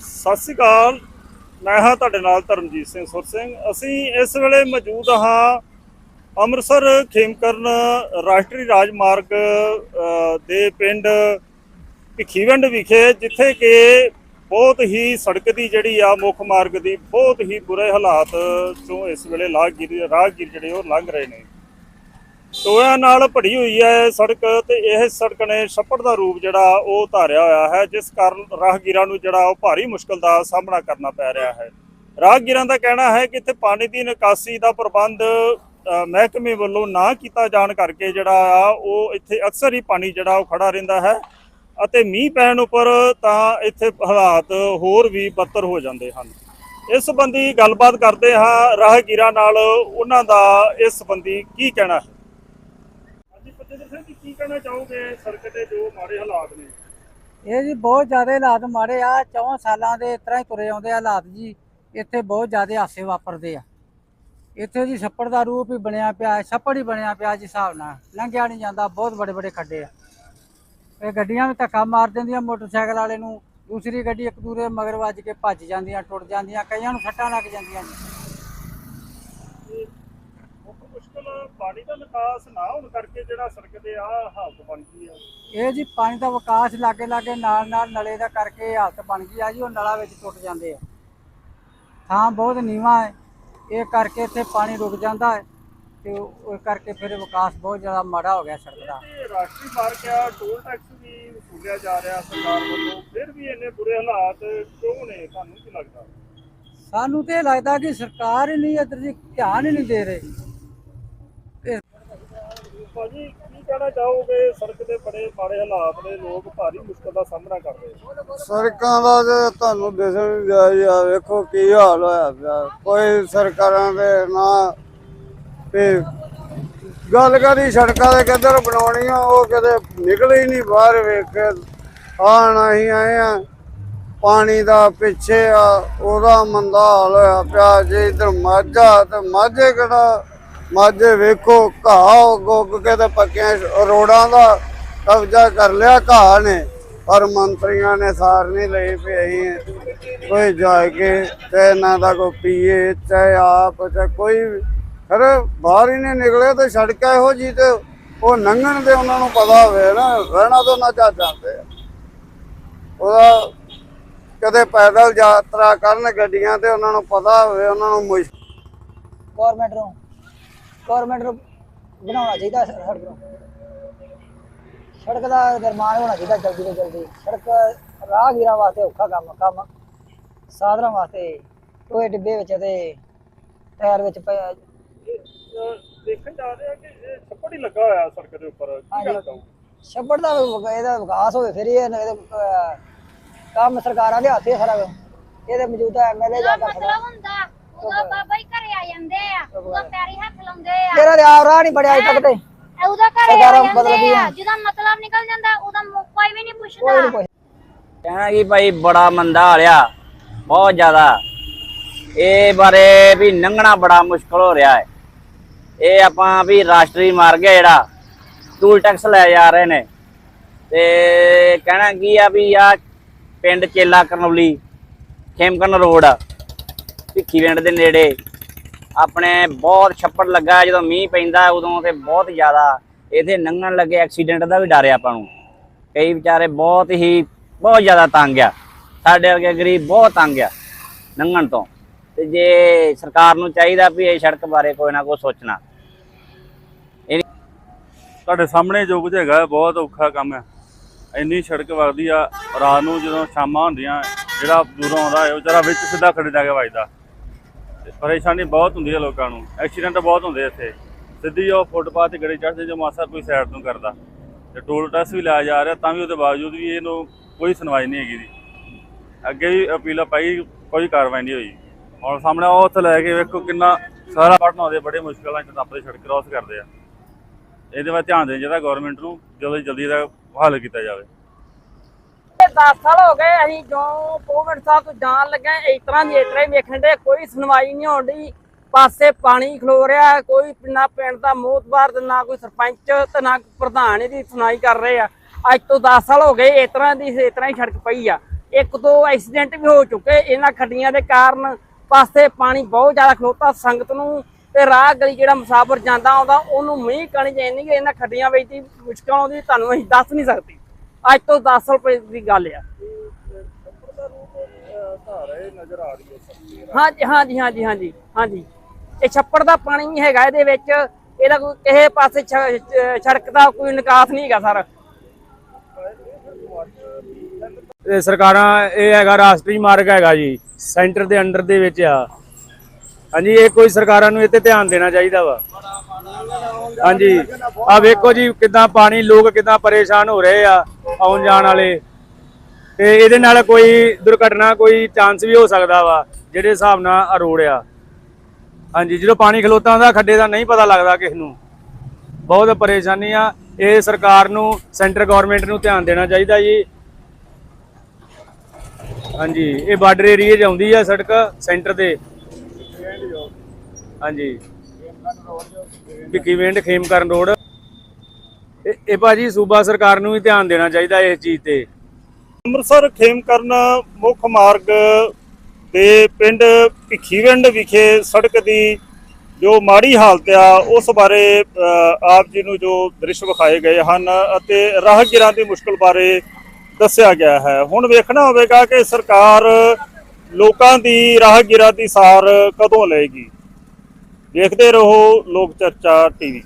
ਸਤਿ ਸ਼੍ਰੀ ਅਕਾਲ। ਮੈਂ ਹਾਂ ਤੁਹਾਡੇ ਨਾਲ ਧਰਮਜੀਤ ਸਿੰਘ ਸੁਰ ਸਿੰਘ। ਅਸੀਂ ਇਸ ਵੇਲੇ ਮੌਜੂਦ ਹਾਂ ਅੰਮ੍ਰਿਤਸਰ ਖੇਮਕਰਨ ਰਾਸ਼ਟਰੀ ਰਾਜਮਾਰਗ ਦੇ ਪਿੰਡ ਭਿੱਖੀਵਿੰਡ ਵਿਖੇ, ਜਿੱਥੇ ਕਿ ਬਹੁਤ ਹੀ ਸੜਕ ਦੀ ਜਿਹੜੀ ਆ ਮੁੱਖ ਮਾਰਗ ਦੀ ਬਹੁਤ ਹੀ ਬੁਰੇ ਹਾਲਾਤ ਚੋਂ ਇਸ ਵੇਲੇ ਰਾਹਗੀਰ ਰਾਹਗੀਰ ਜਿਹੜੇ ਉਹ ਲੰਘ ਰਹੇ ਨੇ। ਟੋਇਆਂ ਨਾਲ ਭਰੀ ਹੋਈ ਹੈ ਇਹ ਸੜਕ ਤੇ ਇਹ ਸੜਕ ਨੇ ਛੱਪੜ ਦਾ ਰੂਪ ਜਿਹੜਾ ਉਹ ਧਾਰਿਆ ਹੋਇਆ ਹੈ, ਜਿਸ ਕਾਰਨ ਰਾਹਗੀਰਾਂ ਨੂੰ ਜਿਹੜਾ ਉਹ ਭਾਰੀ ਮੁਸ਼ਕਲ ਦਾ ਸਾਹਮਣਾ ਕਰਨਾ ਪੈ ਰਿਹਾ ਹੈ। ਰਾਹਗੀਰਾਂ ਦਾ ਕਹਿਣਾ ਹੈ ਕਿ ਇੱਥੇ ਪਾਣੀ ਦੀ ਨਿਕਾਸੀ ਦਾ ਪ੍ਰਬੰਧ ਮਹਿਕਮੇ ਵੱਲੋਂ ਨਾ ਕੀਤਾ ਜਾਣ ਕਰਕੇ ਜਿਹੜਾ ਆ, ਉਹ ਇੱਥੇ ਅਕਸਰ ਹੀ ਪਾਣੀ ਜਿਹੜਾ ਉਹ ਖੜਾ ਰਹਿੰਦਾ ਹੈ ਅਤੇ ਮੀਂਹ ਪੈਣ ਉੱਪਰ ਤਾਂ ਇੱਥੇ ਹਾਲਾਤ ਹੋਰ ਵੀ ਬਦਤਰ ਹੋ ਜਾਂਦੇ ਹਨ। ਇਸ ਸੰਬੰਧੀ ਗੱਲਬਾਤ ਕਰਦੇ ਹਾਂ ਰਾਹਗੀਰਾਂ ਨਾਲ। ਉਹਨਾਂ ਦਾ ਇਸ ਸੰਬੰਧੀ ਕੀ ਕਹਿਣਾ ਹੈ? ਹਾਂਜੀ ਸਿੰਘ ਜੀ ਕੀ ਕਹਿਣਾ ਚਾਹੋਗੇ ਸੜਕ ਦੇ ਜੋ ਮਾੜੇ ਹਾਲਾਤ ਨੇ? ਇਹ ਜੀ ਬਹੁਤ ਜ਼ਿਆਦਾ ਹਾਲਾਤ ਮਾੜੇ ਆ 4 ਸਾਲਾਂ ਦੇ ਇਸ ਤਰ੍ਹਾਂ ਹੀ ਤੁਰੇ ਆਉਂਦੇ ਆ ਹਾਲਾਤ ਜੀ। ਇੱਥੇ ਬਹੁਤ ਜ਼ਿਆਦਾ ਹਾਸੇ ਵਾਪਰਦੇ ਆ। ਇੱਥੇ ਜੀ ਛੱਪੜ ਦਾ ਰੂਪ ਹੀ ਬਣਿਆ ਪਿਆ, ਛੱਪੜ ਹੀ ਬਣਿਆ ਪਿਆ ਜਿਸ ਹਿਸਾਬ ਨਾਲ। ਲੰਘਿਆ ਨਹੀਂ ਜਾਂਦਾ, ਬਹੁਤ ਬੜੇ ਬੜੇ ਖੱਡੇ ਆ। ਇਹ ਗੱਡੀਆਂ ਵੀ ਧੱਕਾ ਮਾਰ ਦਿੰਦੀਆਂ ਮੋਟਰਸਾਈਕਲ ਵਾਲੇ ਨੂੰ। ਦੂਸਰੀ ਗੱਡੀ ਇੱਕ ਦੂਰੇ ਮਗਰ ਵੱਜ ਕੇ ਭੱਜ ਜਾਂਦੀਆਂ, ਟੁੱਟ ਜਾਂਦੀਆਂ, ਕਈਆਂ ਨੂੰ ਸੱਟਾਂ ਲੱਗ ਜਾਂਦੀਆਂ ਜੀ ਮੁੱਖ ਮੁਸ਼ਕਲ ਪਾਣੀ ਦਾ ਨਿਕਾਸ ਨਾ ਹੋਣ ਕਰਕੇ ਜਿਹੜਾ ਸੜਕ ਦੇ ਆ ਹਾਲਤ ਬਣ ਗਈ ਆ। ਇਹ ਜੀ ਪਾਣੀ ਦਾ ਵਿਕਾਸ ਲਾਗੇ ਲਾਗੇ ਨਾਲ ਨਾਲ ਨਲੇ ਦਾ ਕਰਕੇ ਇਹ ਹਾਲਤ ਬਣ ਗਈ ਆ ਜੀ ਉਹ ਨਲਾ ਵਿੱਚ ਟੁੱਟ ਜਾਂਦੇ ਆ। ਥਾਂ ਬਹੁਤ ਨੀਵਾਂ ਹੈ ਇਹ ਕਰਕੇ ਇੱਥੇ ਪਾਣੀ ਰੁਕ ਜਾਂਦਾ ਹੈ ਤੇ ਉਹ ਕਰਕੇ ਫਿਰ ਵਿਕਾਸ ਬਹੁਤ ਜ਼ਿਆਦਾ ਮਾੜਾ ਹੋ ਗਿਆ ਸੜਕ ਦਾ। ਤੇ ਰਾਸ਼ਟਰੀ ਮਾਰਗ ਆ ਟੋਲ ਟੈਕਸ ਵੀ ਵਸੂਲਿਆ ਜਾ ਰਿਹਾ ਸਰਕਾਰ ਵੱਲੋਂ ਫਿਰ ਵੀ ਇੰਨੇ ਬੁਰੇ ਹਾਲਾਤ ਕਿਉਂ ਨੇ ਤੁਹਾਨੂੰ ਕੀ ਲੱਗਦਾ? ਸਾਨੂੰ ਤੇ ਇਹ ਲੱਗਦਾ ਕਿ ਸਰਕਾਰ ਹੀ ਨਹੀਂ ਇੱਧਰ ਦੀ ਧਿਆਨ ਹੀ ਨਹੀਂ ਦੇ ਰਹੀ। ਭਾਜੀ, ਕੀ ਕਹਿਣਾ ਚਾਹੋਗੇ? ਸੜਕ ਦੇ ਬੜੇ ਮਾੜੇ ਹਾਲਾਤ ਨੇ, ਲੋਕ ਭਾਰੀ ਮੁਸ਼ਕਲ ਦਾ ਸਾਹਮਣਾ ਕਰ ਰਹੇ ਨੇ। ਸੜਕਾਂ ਦਾ ਤੇ ਤੁਹਾਨੂੰ ਦਿਸਣ ਨਹੀਂ ਦਿਆ ਵੇਖੋ ਕੀ ਹਾਲ ਹੋਇਆ ਪਿਆ। ਕੋਈ ਸਰਕਾਰਾਂ ਦੇ ਨਾ ਤੇ ਗੱਲ ਕਰੀ ਸੜਕਾਂ ਦੇ ਕਿੱਧਰ ਬਣਾਉਣੀਆਂ, ਉਹ ਕਿਤੇ ਨਿਕਲੇ ਹੀ ਨਹੀਂ ਬਾਹਰ ਵੇਖ ਕੇ। ਆਣ ਅਸੀਂ ਆਏ ਆ, ਪਾਣੀ ਦਾ ਪਿੱਛੇ ਆ, ਉਹਦਾ ਮੰਦਾ ਹਾਲ ਹੋਇਆ ਪਿਆ। ਜੇ ਇਧਰ ਮਾਝਾ, ਤੇ ਮਾਝੇ ਕਿਹੜਾ ਮਾਝੇ ਵੇਖੋ, ਘਾਹ ਗੁੱਗ ਕੇ ਤੇ ਪੱਕਿਆਂ ਰੋਡਾਂ ਦਾ ਕਬਜ਼ਾ ਕਰ ਲਿਆ ਘਾਹ ਨੇ, ਪਰ ਮੰਤਰੀਆਂ ਨੇ ਸਾਰ ਨਹੀਂ ਲਈ ਪਈ ਕੋਈ ਜਾ ਕੇ ਤੇ ਇਹਨਾਂ ਦਾ ਕੋਈ ਪੀਏ, ਚਾਹੇ ਆਪ, ਚਾਹੇ ਕੋਈ ਵੀ। ਬਾਹਰ ਹੀ ਨਹੀਂ ਨਿਕਲੇ ਤੇ ਸੜਕ ਇਹੋ ਜੀ ਤੇ ਉਹ ਨੰਗਣ ਦੇ ਉਹਨਾਂ ਨੂੰ ਪਤਾ ਹੋਵੇ ਨਾ, ਰਹਿਣਾ ਤੋਂ ਨਾ ਚਾ ਜਾਂਦੇ ਆ ਉਹਦਾ ਕਦੇ ਪੈਦਲ ਯਾਤਰਾ ਕਰਨ ਗੱਡੀਆਂ ਤੇ ਉਹਨਾਂ ਨੂੰ ਪਤਾ ਹੋਵੇ, ਉਹਨਾਂ ਨੂੰ ਮੁਸ਼ਕਲ ਗਵਰਨਮੈਂਟ ਨੂੰ ਗਵਰਨਮੈਂਟ ਨੂੰ ਬਣਾਉਣਾ ਚਾਹੀਦਾ ਸੜਕ ਨੂੰ। ਸੜਕ ਦਾ ਨਿਰਮਾਣ ਹੋਣਾ ਚਾਹੀਦਾ ਜਲਦੀ ਤੋਂ ਜਲਦੀ। ਸੜਕ ਰਾਹਗੀਰਾਂ ਵਾਸਤੇ ਔਖਾ ਕੰਮ ਕੰਮ ਸਾਧਨਾਂ ਵਾਸਤੇ ਟੋਏ ਡਿੱਬੇ ਵਿੱਚ ਤੇ ਟਾਇਰ ਵਿੱਚ ਪਿਆ ਦੇਖਣ ਜਾ ਰਹੇ ਕਿ ਛੱਪੜ ਹੀ ਲੱਗਾ ਹੋਇਆ ਸੜਕ ਦੇ ਉੱਪਰ। ਕੀ ਕਹਿਣਾ ਚਾਹੋਗੇ ਛੱਪੜ ਦਾ ਇਹਦਾ ਵਿਕਾਸ ਹੋਵੇ ਫਿਰ ਇਹ ਕੰਮ ਸਰਕਾਰਾਂ ਦੇ ਹੱਥੇ ਸਾਰਾ। ਇਹਦੇ ਮੌਜੂਦਾ ਐਮਐਲਏ ਜਾ ਸਕਦਾ ਮਤਲਬ ਹੁੰਦਾ ਬਾਬਾ ਹੀ ਘਰੇ ਆ ਜਾਂਦੇ ਆ। ਉਦੋਂ ਪੈਰੀ ਆ। ਤੇਰਾ ਤੇ ਰਾਹ ਨਹੀਂ ਬੜਿਆ ਅਜੇ ਤੱਕ ਤੇ। ਇਹ ਉਦੋਂ ਘਰੇ ਆ ਸਰਕਾਰਾਂ ਜਾਂਦੇ। ਆ ਜਦੋਂ ਮਤਲਬ ਨਿਕਲ ਜਾਂਦਾ ਉਦੋਂ ਮੁ- ਕੋਈ ਵੀ ਨਹੀਂ ਕੋਈ ਪੁੱਛਦਾ ਪੁੱਛ ਕਹਿਣਾ ਕਿ ਭਾਈ ਬੜਾ ਮੰਦਾ ਹਾਲਿਆ ਬਹੁਤ ਜ਼ਿਆਦਾ। ਇਹ ਬਾਰੇ ਵੀ ਲੰਘਣਾ ਬੜਾ ਮੁਸ਼ਕਲ ਹੋ ਰਿਹਾ ਹੈ। ਇਹ ਆਪਾਂ ਵੀ ਰਾਸ਼ਟਰੀ ਮਾਰਗ ਹੈ ਜਿਹੜਾ ਟੂਲ ਟੈਕਸ ਲੈ ਜਾ ਰਹੇ ਨੇ। ਤੇ ਕਹਿਣਾ ਕੀ ਆ ਵੀ ਆ ਪਿੰਡ ਚੇਲਾ ਕਰਨੌਲੀ ਖੇਮਕਰਨ ਰੋਡ ਭਿੱਖੀਵਿੰਡ ਦੇ ਨੇੜੇ। ਆਪਣੇ ਬਹੁਤ ਛੱਪੜ ਲੱਗਾ ਜਦੋਂ ਮੀਂਹ ਪੈਂਦਾ ਉਦੋਂ ਤੇ ਬਹੁਤ ਜ਼ਿਆਦਾ ਇਹਦੇ ਲੰਘਣ ਲੱਗੇ ਐਕਸੀਡੈਂਟ ਦਾ ਵੀ ਡਰ ਆ ਆਪਾਂ ਨੂੰ। ਕਈ ਵਿਚਾਰੇ ਬਹੁਤ ਹੀ, ਬਹੁਤ ਜ਼ਿਆਦਾ ਤੰਗ ਆ। ਸਾਡੇ ਵਰਗੇ ਗਰੀਬ ਬਹੁਤ ਤੰਗ ਆ ਲੰਘਣ ਤੋਂ। ਤੇ ਜੇ ਸਰਕਾਰ ਨੂੰ ਚਾਹੀਦਾ ਵੀ ਇਹ ਸੜਕ ਬਾਰੇ ਕੋਈ ਨਾ ਕੋਈ ਸੋਚਣਾ। ਤੁਹਾਡੇ ਸਾਹਮਣੇ ਜੋ ਕੁਝ ਹੈਗਾ, ਬਹੁਤ ਔਖਾ ਕੰਮ ਹੈ ਇੰਨੀ ਸੜਕ ਵਗਦੀ ਆ, ਰਾਤ ਨੂੰ ਜਦੋਂ ਸ਼ਾਮਾਂ ਹੁੰਦੀਆਂ, ਜਿਹੜਾ ਦੂਰੋਂ ਆਉਂਦਾ ਹੈ, ਉਹ ਜਰਾ ਵਿੱਚ ਸਿੱਧਾ ਖੜੇ ਜਾ ਕੇ ਵੱਜਦਾ। ਪਰੇਸ਼ਾਨੀ ਬਹੁਤ ਹੁੰਦੀ ਹੈ ਲੋਕਾਂ ਨੂੰ, ਐਕਸੀਡੈਂਟ ਬਹੁਤ ਹੁੰਦੇ ਆ ਇੱਥੇ। ਸਿੱਧੀ ਉਹ ਫੁੱਟਪਾਥ ਤੇ ਗੜੀ ਚੜ੍ਹਦੇ ਜੋ ਮਾਸਾ ਕੋਈ ਸਾਈਡ ਤੋਂ ਕਰਦਾ, ਤੇ ਟੋਲ ਟੈਕਸ ਵੀ ਲਾਇਆ ਜਾ ਰਿਹਾ, ਤਾਂ ਵੀ ਉਹਦੇ ਬਾਵਜੂਦ ਵੀ ਇਹਨੂੰ ਕੋਈ ਸੁਣਵਾਈ ਨਹੀਂ ਹੈਗੀ ਦੀ ਅੱਗੇ ਵੀ ਅਪੀਲਾਂ ਪਾਈ ਕੋਈ ਕਾਰਵਾਈ ਨਹੀਂ ਹੋਈ। ਹੁਣ ਸਾਹਮਣੇ ਉਹ ਉੱਥੇ ਲੈ ਕੇ ਵੇਖੋ ਕਿੰਨਾ ਸਾਰਾ ਪੜਨ ਆਉਂਦੇ, ਬੜੇ ਮੁਸ਼ਕਲ ਨਾਲ ਟੱਪਦੇ ਸੜਕ ਕ੍ਰਾਸ ਕਰਦੇ ਆ। ਇਹਦੇ ਵੱਲ ਧਿਆਨ ਦੇਣਾ ਚਾਹੀਦਾ ਗਵਰਨਮੈਂਟ ਨੂੰ ਜਲਦੀ ਜਲਦੀ ਇਹਦਾ ਹੱਲ ਕੀਤਾ ਜਾਵੇ। 10 ਸਾਲ ਹੋ ਗਏ ਅਸੀਂ ਜੋ ਕੋਵਿਡ ਸਾਹਿਬ ਤੋਂ ਜਾਣ ਲੱਗੇ ਇਸ ਤਰ੍ਹਾਂ ਦੀ ਇਸ ਤਰ੍ਹਾਂ ਹੀ ਵੇਖਣ ਦੇ ਕੋਈ ਸੁਣਵਾਈ ਨਹੀਂ ਹੋਣ ਦੀ ਪਾਸੇ ਪਾਣੀ ਖਲੋ ਰਿਹਾ ਕੋਈ ਨਾ ਪਿੰਡ ਦਾ ਮੋਤਬਾਰ ਤੇ ਨਾ ਕੋਈ ਸਰਪੰਚ ਤੇ ਨਾ ਪ੍ਰਧਾਨ ਇਹਦੀ ਸੁਣਾਈ ਕਰ ਰਹੇ ਆ। ਅੱਜ ਤੋਂ 10 ਸਾਲ ਹੋ ਗਏ ਇਸ ਤਰ੍ਹਾਂ ਦੀ, ਇਸ ਤਰ੍ਹਾਂ ਹੀ ਸੜਕ ਪਈ ਆ। ਇੱਕ ਦੋ ਐਕਸੀਡੈਂਟ ਵੀ ਹੋ ਚੁੱਕੇ। ਇਹਨਾਂ ਖੱਡੀਆਂ ਦੇ ਕਾਰਨ ਪਾਸੇ ਪਾਣੀ ਬਹੁਤ ਜ਼ਿਆਦਾ ਖਲੋਤਾ। ਸੰਗਤ ਨੂੰ ਤੇ ਰਾਹ ਗਲੀ ਜਿਹੜਾ ਮੁਸਾਫਰ ਜਾਂਦਾ ਆਉਂਦਾ, ਉਹਨੂੰ ਮੀਂਹ ਕਣੀ ਜਾਂਦੀ ਇਹਨਾਂ ਖੱਡੀਆਂ ਵਿੱਚ ਦੀ ਮੁਸ਼ਕਲ ਆਉਂਦੀ ਤੁਹਾਨੂੰ ਅਸੀਂ ਦੱਸ ਨਹੀਂ ਸਕਦੇ। ਅੱਜ ਤੋਂ 10 ਸਾਲ ਪਹਿਲੇ ਦੀ ਗੱਲ ਆ। ਹਾਂਜੀ ਹਾਂਜੀ ਹਾਂਜੀ ਹਾਂਜੀ ਹਾਂਜੀ। ਇਹ ਛੱਪੜ ਦਾ ਪਾਣੀ ਵੀ ਹੈਗਾ ਇਹਦੇ ਵਿੱਚ। ਇਹਦਾ ਕੋਈ ਕਿਸੇ ਪਾਸੇ ਸੜਕ ਦਾ ਕੋਈ ਨਿਕਾਸ ਨਹੀਂ ਹੈਗਾ ਸਰ। ਇਹ ਸਰਕਾਰਾਂ, ਇਹ ਹੈਗਾ ਰਾਸ਼ਟਰੀ ਮਾਰਗ ਹੈਗਾ ਜੀ। ਸੈਂਟਰ ਦੇ ਅੰਡਰ ਦੇ ਵਿੱਚ ਆ। ਹਾਂਜੀ, ਇਹ ਕੋਈ ਸਰਕਾਰਾਂ ਨੂੰ ਇਹ ਤੇ ਧਿਆਨ ਦੇਣਾ ਚਾਹੀਦਾ ਵਾ। ਹਾਂਜੀ। ਆ ਵੇਖੋ ਜੀ ਕਿਦਾਂ ਪਾਣੀ, ਲੋਕ ਕਿਦਾਂ ਪਰੇਸ਼ਾਨ ਹੋ ਰਹੇ ਆ ਆਉਣ ਜਾਣ ਵਾਲੇ। ਤੇ ਇਹਦੇ ਨਾਲ ਕੋਈ ਦੁਰਘਟਨਾ, ਕੋਈ ਚਾਂਸ ਵੀ ਹੋ ਸਕਦਾ ਵਾ, ਜਿਹੜੇ ਹਿਸਾਬ ਨਾਲ ਰੋਡ ਆ। ਹਾਂਜੀ, ਜਦੋਂ ਪਾਣੀ ਖਲੋਤਾ ਹੁੰਦਾ, ਖੱਡੇ ਦਾ ਨਹੀਂ ਪਤਾ ਲੱਗਦਾ ਕਿਸ ਨੂੰ। ਬਹੁਤ ਪਰੇਸ਼ਾਨੀ ਆ। ਇਹ ਸਰਕਾਰ ਨੂੰ ਸੈਂਟਰ ਗਵਰਨਮੈਂਟ ਨੂੰ ਧਿਆਨ ਦੇਣਾ ਚਾਹੀਦਾ ਜੀ। ਹਾਂਜੀ, ਇਹ ਬਾਰਡਰ ਏਰੀਆ 'ਚ ਆਉਂਦੀ ਆ ਸੜਕ ਸੈਂਟਰ ਤੇ। ਹਾਂਜੀ। ਭਿੱਖੀਵਿੰਡ ਖੇਮਕਰਨ ਰੋਡ? ਇਹ ਭਾਜੀ ਸੂਬਾ ਸਰਕਾਰ ਨੂੰ ਵੀ ਧਿਆਨ ਦੇਣਾ ਚਾਹੀਦਾ ਇਸ ਚੀਜ਼ ਤੇ। ਅੰਮ੍ਰਿਤਸਰ ਖੇਮਕਰਨ ਮੁੱਖ ਮਾਰਗ ਦੇ ਪਿੰਡ ਭਿੱਖੀਵਿੰਡ ਵਿਖੇ ਸੜਕ ਦੀ ਜੋ ਮਾੜੀ ਹਾਲਤ ਆ, ਉਸ ਬਾਰੇ ਆਪ ਜੀ ਨੂੰ ਜੋ ਦ੍ਰਿਸ਼ ਵਿਖਾਏ ਗਏ ਹਨ ਅਤੇ ਰਾਹਗੀਰਾਂ ਦੀ ਮੁਸ਼ਕਲ ਬਾਰੇ ਦੱਸਿਆ ਗਿਆ ਹੈ। ਹੁਣ ਵੇਖਣਾ ਹੋਵੇਗਾ ਕਿ ਸਰਕਾਰ ਲੋਕਾਂ ਦੀ ਰਾਹਗੀਰਾਂ ਦੀ ਸਾਰ ਕਦੋਂ ਲਏਗੀ। ਦੇਖਦੇ ਰਹੋ ਲੋਕ ਚਰਚਾ ਟੀਵੀ